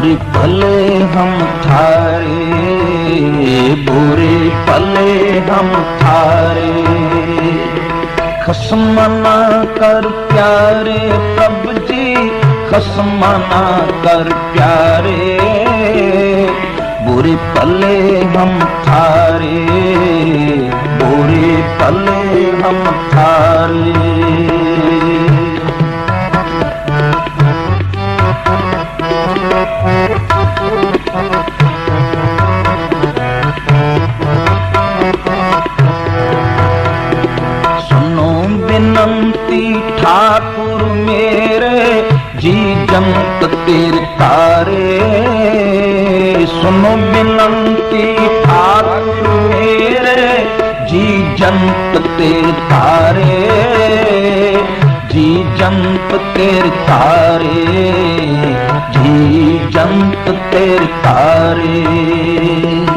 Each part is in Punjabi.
बुरे भले हम थारे बुरे भले हम थारे खसमना कर प्यारे प्रभु जी खसमना कर प्यारे बुरे पले हम थारे बुरे पले हम थारे जंत तेर तारे सुनो बिनंती ठाकुर मेरे जी जंत तेर तारे जी जंत तेर तारे जी जंत तेर तारे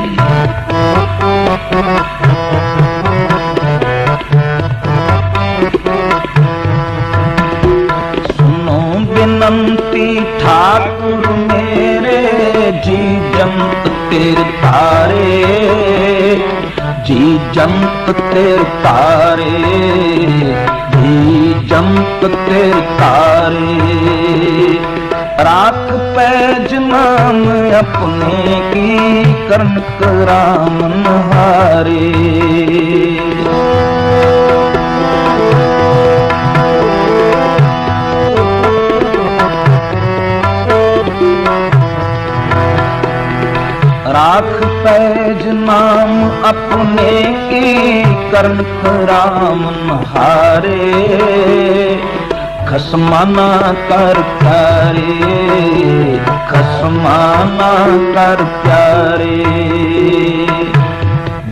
ਠਾਕੁਰ ਮੇਰੇ ਜੀ ਜੰਤ ਤੇਰੇ ਤਾਰੇ ਜੀ ਜੰਤ ਤੇਰੇ ਤਾਰੇ ਜੀ ਜੰਤ ਤੇਰੇ ਤਾਰੇ ਰਾਖ ਪੈ ਜਨਾਮ ਆਪਣੇ ਕੀ ਕਰਨ ਕਰਾਮਨ ਹਾਰੇ हारे राख पैज नाम अपने की करण राम हारे खसमाना कर प्यारे खसमाना कर प्यारे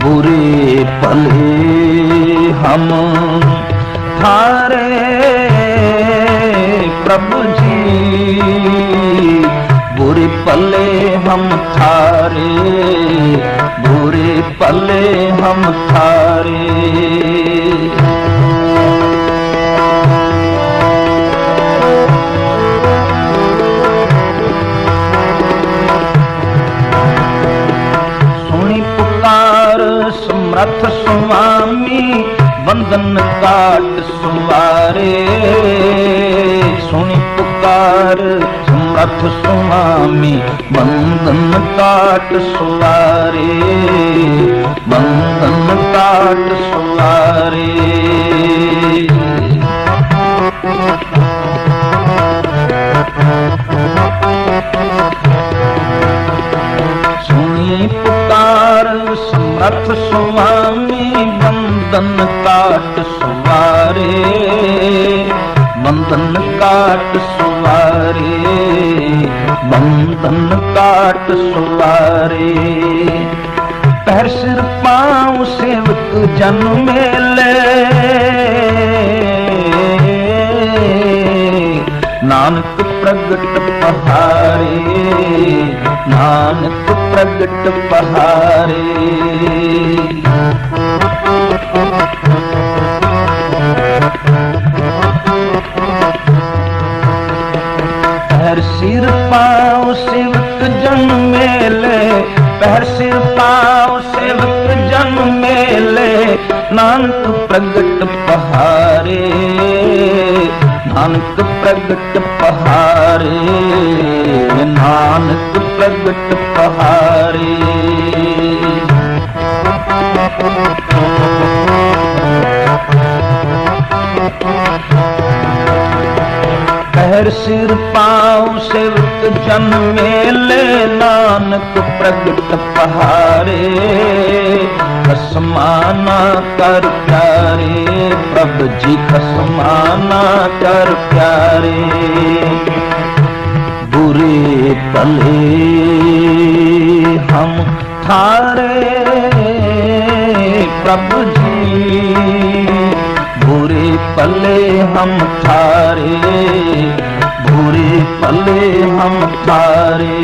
बुरे पले हम थारे प्रभु जी बुरे पले हम थारे बुरे पले हम थारे ਸੁਣੀ ਪੁਕਾਰ ਸਮਰਥ ਸੁਆਮੀ ਵੰਦਨ ਕਾਟ ਸੁਵਾਰੇ ਸੁਣੀ ਪੁਕਾਰ ਸਮਰਥ ਸੁਆਮੀ ਵੰਦਨ ਕਾਟ ਸੁਵਾਰੇ ਵੰਦਨ ਕਾਟ ਸੁਵਾਰੇ ਸੁਣੀ ਪੁਕਾਰ ਸਮਰਥ ਸੁਆਮੀ ਬੰਦਨ ਕਾਟ ਸੁਵਾਰੇ ਬੰਦਨ ਕਾਟ ਸੁਵਾਰੇ ਬੰਦਨ ਕਾਟ ਸੁਵਾਰੇ ਪੈਰ ਸਿਰ ਪਾਉ ਸੇਵਕ ਜਨ ਮੇਲੇ। ਨਾਨਕ ਪ੍ਰਗਟ ਪਹਾਰੇ, ਨਾਨਕ ਪ੍ਰਗਟ ਪਹਾਰੇ। ਸਿਰ ਪਾਉ ਸੇਵਕ ਜਨ ਮੇਲੇ ਪੈਰ ਸਿਰ ਪਾਉ ਸੇਵਕ ਜਨ ਮੇਲੇ। ਨਾਨਕ ਪ੍ਰਗਟ ਪਹਾਰੇ, ਨਾਨਕ ਪ੍ਰਗਟ ਪਹਾਰੇ, ਨਾਨਕ ਪ੍ਰਗਟ ਪਹਾਰੇ। ਸਿਰ ਪਾਉ, ਸਿਵਤ ਜਨਮੇ ਲੈ ਨਾਨਕ ਪ੍ਰਗਟ ਪਹਾਰੇ ਖਸਮਾਨਾ ਕਰ ਪਿਆਰੇ, ਪ੍ਰਭ ਜੀ ਖਸਮਾਨਾ ਕਰ ਪਿਆਰੇ। ਬੁਰੇ ਭਲੇ ਹਮ ਥਾਰੇ ਪ੍ਰਭ ਜੀ। पले हम थारे बुरे पले हम थारे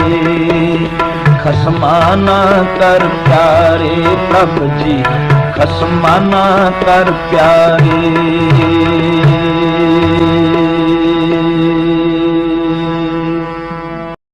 खसमाना कर प्यारे प्रभु जी खसमाना कर प्यारे